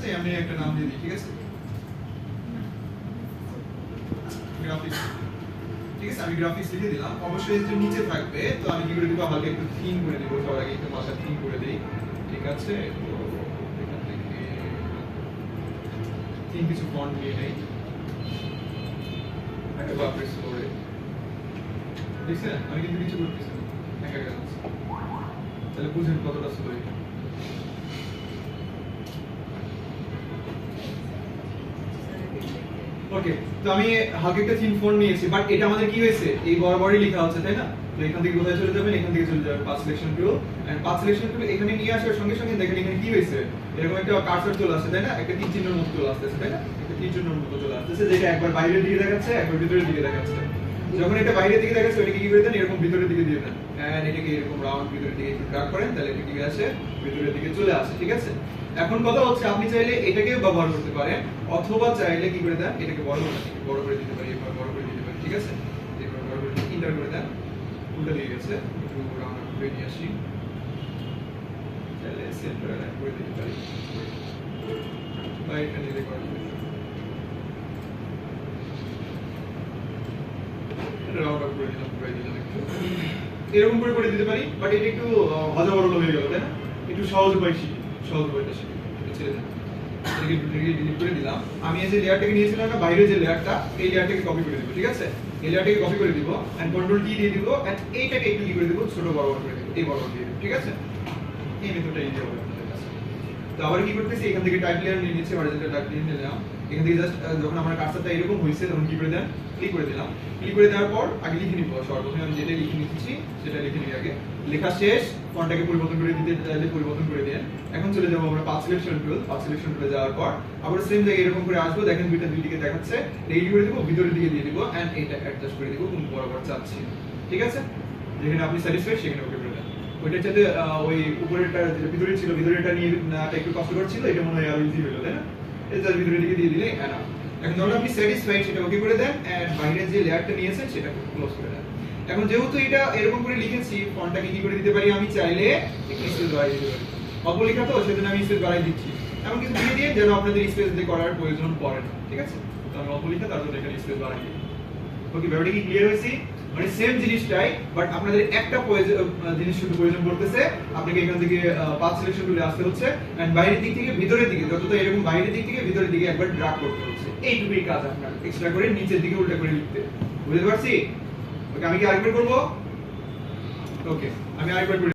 সেই আমি একটা লিখে দিলাম। অবশ্যই এটা নিচে থাকবে, তো আমি কি করে দিব? হালকা একটু থিন করে দিব সবার আগে একটু মাথা থিন করে দেই। ঠিক আছে, তো থিন কিছু ফন্ট নিয়ে নেই একটা বাপরে স্লোরে দেখছেন আমি কিন্তু কিছু করতেছি না একা একা যাচ্ছে। তাহলে বুঝেন কতটা স্লো এটা ওকে তো আমি হালকা একটা থিন ফন্ট নিয়েছি বাট এটা আমাদের কি হয়েছে? এই বরাবরই লেখা আছে তাই না? তো এখান থেকে কোথায় চলে যাবেন? এখান থেকে চলে যাবেন পাঁচ সিলেকশন টু এন্ড পাঁচ সিলেকশন টু এখানে নিয়ে আসার সঙ্গে সঙ্গে দেখেন এখানে কি হয়েছে? এরকম একটা কার্সার চলে আসছে, তাই না? একটা তিন চিহ্নের মতো চলে আসতেছে, তাই না? একটা তিন চিহ্নের মতো চলে আসতেছে, যেটা একবার বাইরের দিকে দেখাচ্ছে, একবার ভিতরের দিকে দেখাচ্ছে। যখন এটা বাইরের দিকে দেখাচ্ছে ওটাকে কি করে দেন এরকম ভিতরের দিকে দিয়ে দেন। এন্ড এটাকে এরকম রাউন্ড ভিতরের দিকে একটু ড্রাগ করেন, তাহলে এটা কি আসে ভিতরের দিকে চলে আসে, ঠিক আছে? এখন কথা হচ্ছে, আপনি চাইলে এটাকে ব্যবহার করতে পারেন, অথবা চাইলে কি করে দেন? এটাকে বড় করে বড় করে দিতে পারি এবার বড় করে দিতে পারি ঠিক আছে? এবার বড় করে ইন্টার করে দেন, উল্টো দিয়ে গেছে, একটু রাউন্ড করে নিয়ে আসি। তাহলে সেন্টার করে দিতে পারি। বা এটা নিলে করা যাবে রাউন্ড করে দিলাম এরকম করে করে দিতে পারি বাট এটা একটু হজবরল হয়ে গেল, তাই না? একটু সহজ উপায় সহজ উপায়টা শিখি ছেড়ে দেন। ডিলিট করে দিলাম। আমি এই যে লেয়ারটাকে নিয়েছিলাম না বাইরের যে লেয়ারটা এই লেয়ারটাকে কপি করে দিব, ঠিক আছে? এই লেয়ারটাকে কপি করে দিব এন্ড কন্ট্রোল টি দিয়ে দিব এন্ড এইটাকে একটু কি করে দিব? ছোট বড় করে দিব, এই বড় দিয়ে দিব, ঠিক আছে? এই মেথডটা ইজি হবে। তো আবার কি করতেছি? এখান থেকে টাইপ লেয়ার নিয়ে নিচ্ছি হরিজন্টাল টাইপ লেয়ার নিলাম। এখান থেকে জাস্ট যখন আমার কার্সারটা এরকম হয়েছে, তখন কি করে দেন? ক্লিক করে দিলাম। ক্লিক করে দেওয়ার পর আগে লিখে নিব। সর্বপ্রথমে আমি যেটা লিখে নিচ্ছি, সেটা লিখে নিই আগে। লেখা শেষ, ফন্টটাকে পরিবর্তন করে দিতে চাইলে পরিবর্তন করে দেন। এখন চলে যাব আমরা পাঁচ সিলেকশন টুল পাঁচ সিলেকশন টুলে যাওয়ার পর আবার সেম জায়গায় এরকম করে আসব। দেখেন দুইটা দুই দিকে দেখাচ্ছে। এই করে দিব, ভিতরের দিকে দিয়ে দিব এন্ড এটা অ্যাডজাস্ট করে দিব, কোন বরাবর চাচ্ছি। ঠিক আছে? যেখানে আপনি স্যাটিসফাইড সেখানে ওকে ওইটার সাথে ওই উপরেরটা যেটা ভিতরে ছিল, ভিতরেরটা নিয়ে একটু কষ্টকর ছিল, এটা মনে হয় আরও ইজি হলো, তাই না? এই জাস্ট ভিতরের দিকে দিয়ে দিলে এনা এখন যখন আপনি স্যাটিসফাইড সেটা ওকে করে দেন এন্ড বাইরের যে লেয়ারটা নিয়েছেন, সেটা ক্লোজ করে দেন। এখন যেহেতু এটা এরকম করে লিখেছি ফন্টটাকে কি করে দিতে পারি আমি চাইলে? একটু স্পেস বাড়িয়ে দিতে পারি। অল্প লেখা তো, সেজন্য আমি স্পেস বাড়িয়ে দিচ্ছি। এমন কিছু দিয়ে দিয়ে যেন আপনাদের স্পেস দিয়ে করার প্রয়োজন পড়ে না, ঠিক আছে? তো আমি অল্প লেখা তার জন্য এখানে স্পেস বাড়িয়ে দিই। ওকে ব্যাপারটা কি ক্লিয়ার হয়েছে? মানে সেম জিনিসটাই বাট আপনাদের একটা জিনিস শুধু প্রয়োজন পড়তেছে। আপনাকে এখান থেকে পাঁচ সিলেকশন করে আসতে হচ্ছে। এন্ড বাইরের দিক থেকে ভিতরের দিকে, যতটা এরকম বাইরের দিক থেকে ভিতরের দিকে একবার ড্রাগ করতে হচ্ছে। এইটুকুই কাজ আপনার এক্সট্রা করে নিচের দিকে উল্টা করে লিখতে। বুঝতে পারছি? ওকে আমি কি আরেকবার করব? ওকে আমি আরেকবার